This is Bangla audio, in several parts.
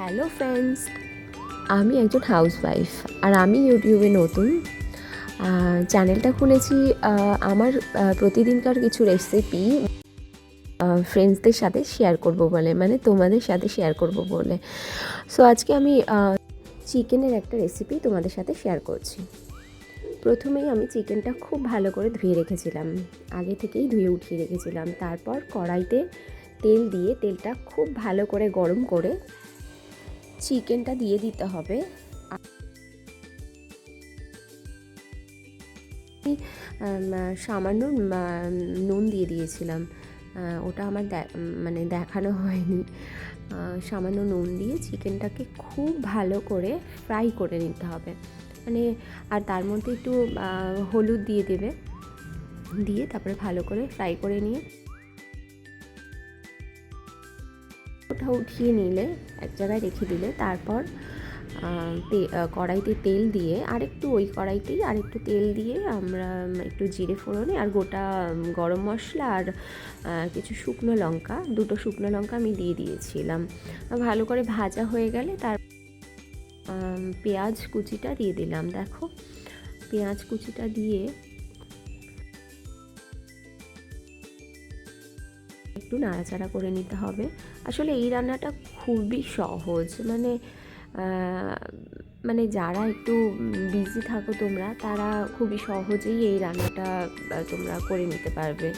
হ্যালো ফ্রেন্ডস আমি একজন হাউসওয়াইফ আর আমি ইউটিউবে নতুন। চ্যানেলটা খুলেছি আমার প্রতিদিনকার কিছু রেসিপি ফ্রেন্ডসদের সাথে শেয়ার করব বলে মানে তোমাদের সাথে শেয়ার করব বলে। সো আজকে আমি চিকেনের একটা রেসিপি তোমাদের সাথে শেয়ার করছি। প্রথমেই আমি চিকেনটা খুব ভালো করে ধুয়ে রেখেছিলাম। আগে থেকেই ধুয়ে উঠিয়ে রেখেছিলাম। তারপর কড়াইতে তেল দিয়ে তেলটা খুব ভালো করে গরম করে চিকেনটা দিয়ে দিতে হবে। সামান্য নুন দিয়ে দিয়েছিলাম। ওটা আমার মানে দেখানো হয়নি। সামান্য নুন দিয়ে চিকেনটাকে খুব ভালো করে ফ্রাই করে নিতে হবে। মানে আর তার মধ্যে একটু হলুদ দিয়ে দেবে। দিয়ে তারপরে ভালো করে ফ্রাই করে নিয়ে ওটা উঠিয়ে নিলে, এক জায়গায় রেখে দিলে, তারপর কড়াইতে তেল দিয়ে আরেকটু ওই কড়াইতেই আরেকটু তেল দিয়ে আমরা একটু জিরে ফোড়নে আর গোটা গরম মশলা আর কিছু শুকনো লঙ্কা, দুটো শুকনো লঙ্কা আমি দিয়ে দিয়েছিলাম। ভালো করে ভাজা হয়ে গেলে তার পেঁয়াজ কুচিটা দিয়ে দিলাম। দেখো, পেঁয়াজ কুচিটা দিয়ে নাড়াচাড়া করে নিতে হবে। আসলে এই রান্নাটা খুবই সহজ। মানে মানে যারা একটু বিজি থাকো তোমরা, তারা খুবই সহজেই এই রান্নাটা তোমরা করে নিতে পারবে।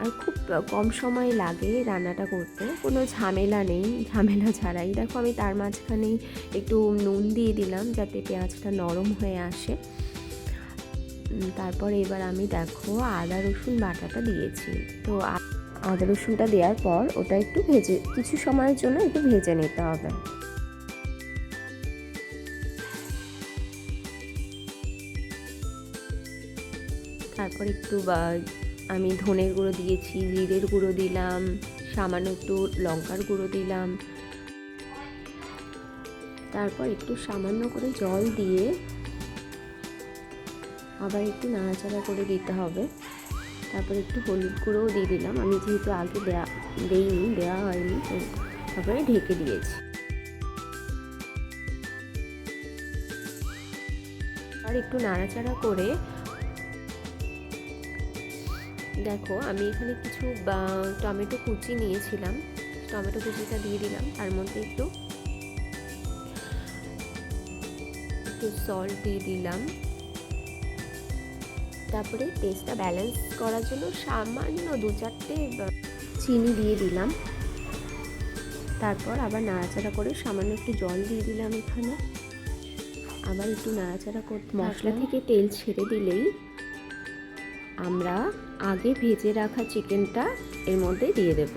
আর খুব কম সময় লাগে রান্নাটা করতে। কোনো ঝামেলা নেই, ঝামেলা ছাড়াই। দেখো, আমি তার মাঝখানেই একটু নুন দিয়ে দিলাম যাতে পেঁয়াজটা নরম হয়ে আসে। তারপর এবার আমি দেখো আদা, রসুন, বাটাটা দিয়েছি। তো আদা রসুনটা দেওয়ার পর ওটা একটু ভেজে, কিছু সময়ের জন্য একটু ভেজে নিতে হবে। তারপর একটু আমি ধনের গুঁড়ো দিয়েছি, জিরের গুঁড়ো দিলাম, সামান্য একটু লঙ্কার গুঁড়ো দিলাম। তারপর একটু সামান্য করে জল দিয়ে আবার একটু নাড়াচাড়া করে দিতে হবে। তারপর একটু হলুদ গুঁড়োও দিয়ে দিলাম। আমি যেহেতু আগে দেয়া দেইনি দেওয়া হয়নি, তো তারপরে ঢেকে দিয়েছি। আর একটু নাড়াচাড়া করে দেখো, আমি এখানে কিছু টমেটো কুচি নিয়েছিলাম। টমেটো কুচিটা দিয়ে দিলাম। তার মধ্যে একটু একটু সল্ট দিয়ে দিলাম। তারপরে টেস্টটা ব্যালেন্স করার জন্য সামান্য দু চারটে চিনি দিয়ে দিলাম। তারপর আবার নাড়াচাড়া করে সামান্য একটু জল দিয়ে দিলাম এখানে। আবার একটু নাড়াচাড়া করতে মশলা থেকে তেল ছেড়ে দিলেই আমরা আগে ভেজে রাখা চিকেনটা এর মধ্যে দিয়ে দেব।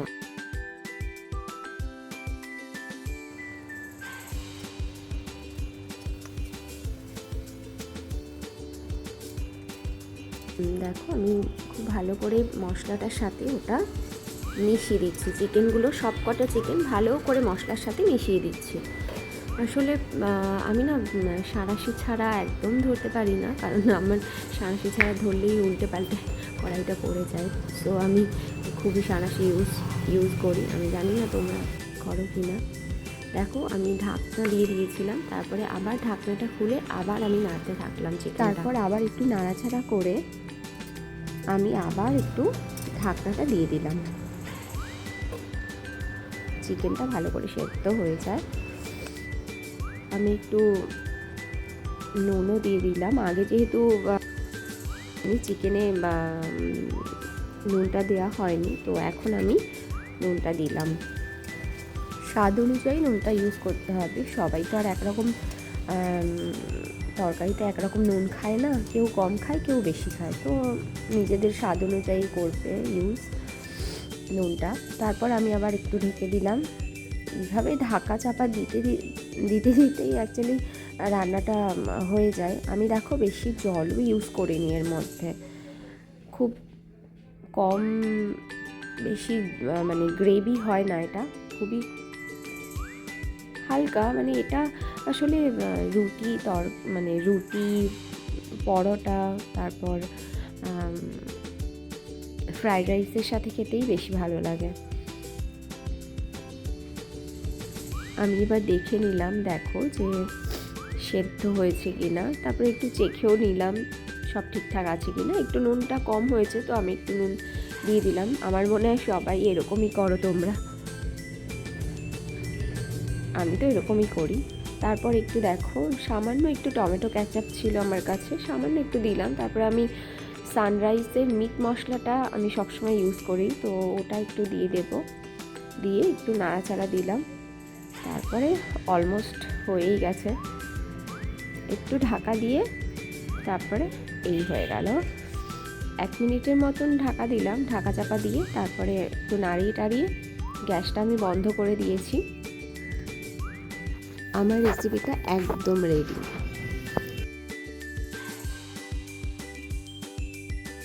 দেখো, আমি খুব ভালো করে মশলাটার সাথে ওটা মিশিয়ে দিচ্ছি। চিকেনগুলো সব কটা চিকেন ভালো করে মশলার সাথে মিশিয়ে দিচ্ছি। আসলে আমি না সাঁড়াশি ছাড়া একদম ধরতে পারি না, কারণ আমার সাঁড়াশি ছাড়া ধরলেই উল্টে পাল্টে কড়াইটা পড়ে যায়। তো আমি খুবই সাঁড়াশি ইউজ ইউজ করি। আমি জানি না তোমরা করো কি না দেখো, আমি ঢাকনা দিয়ে দিয়েছিলাম, তারপরে আবার ঢাকনাটা খুলে আবার আমি নাড়তে থাকলাম তারপর আবার একটু নাড়াচাড়া করে আমি আবার একটু ঢাকনাটা দিয়ে দিলাম। চিকেনটা ভালো করে সেদ্ধ হয়ে যায়। আমি একটু নুনও দিয়ে দিলাম। আগে যেহেতু আমি চিকেনে নুনটা দেওয়া হয়নি, তো এখন আমি নুনটা দিলাম। স্বাদ অনুযায়ী নুনটা ইউজ করতে হবে। সবাই তো আর একরকম তরকারিতে একরকম নুন খায় না। কেউ কম খায়, কেউ বেশি খায়। তো নিজেদের স্বাদ অনুযায়ী করবে ইউজ নুনটা। তারপর আমি আবার একটু ঢেকে দিলাম। এইভাবে ঢাকা চাপা দিতে দিতে দিতেই অ্যাকচুয়ালি রান্নাটা হয়ে যায়। আমি দেখো বেশি জলও ইউজ করিনি এর মধ্যে। খুব কম, বেশি মানে গ্রেভি হয় না এটা। খুবই হালকা মানে এটা আসলে রুটি তর মানে রুটি, পরোটা, তারপর ফ্রাইড রাইসের সাথে খেতেই বেশি ভালো লাগে। আমি এবার দেখে নিলাম, দেখো যে সেদ্ধ হয়েছে কি না তারপরে একটু চেখেও নিলাম, সব ঠিকঠাক আছে কি না একটু নুনটা কম হয়েছে, তো আমি একটু নুন দিয়ে দিলাম। আমার মনে হয় সবাই এরকমই করো তোমরা। আমি তো এরকমই করি। তারপর একটু দেখো, সামান্য একটু টমেটো ক্যাচাপ ছিল আমার কাছে, সামান্য একটু দিলাম। তারপরে আমি সানরাইজের মিট মশলাটা আমি সবসময় ইউজ করি, তো ওটা একটু দিয়ে দেব। দিয়ে একটু নাড়াচাড়া দিলাম। তারপরে অলমোস্ট হয়েই গেছে। একটু ঢাকা দিয়ে তারপরে এই হয়ে গেল। এক মিনিটের মতন ঢাকা দিলাম, ঢাকা চাপা দিয়ে তারপরে একটু নাড়িয়ে টাড়িয়ে গ্যাসটা আমি বন্ধ করে দিয়েছি। আমার রেসিপিটা একদম রেডি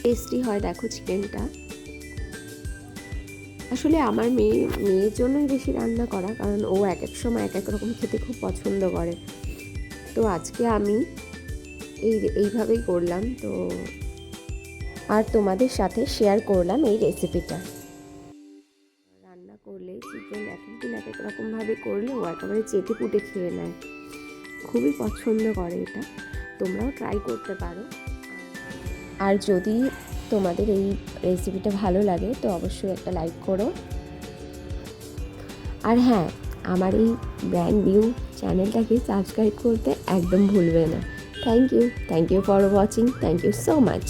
টেস্টি হয় দেখো চিকেনটা আসলে আমার মেয়ে, মেয়ের জন্যই বেশি রান্না করা, কারণ ও এক এক সময় এক এক রকম খেতে খুব পছন্দ করে। তো আজকে আমি এই, এইভাবেই করলাম, তো আর তোমাদের সাথে শেয়ার করলাম এই রেসিপিটা চিকেন এক একদিন এক এক রকমভাবে করলে ও একেবারে চেটে পুটে খেয়ে নেয়। খুবই পছন্দ করে এটা। তোমরাও ট্রাই করতে পারো। আর যদি তোমাদের এই রেসিপিটা ভালো লাগে, তো অবশ্যই একটা লাইক করো। আর হ্যাঁ আমার এই ব্র্যান্ড নিউ চ্যানেলটাকে সাবস্ক্রাইব করতে একদম ভুলবে না। Thank you thank you for watching thank you so much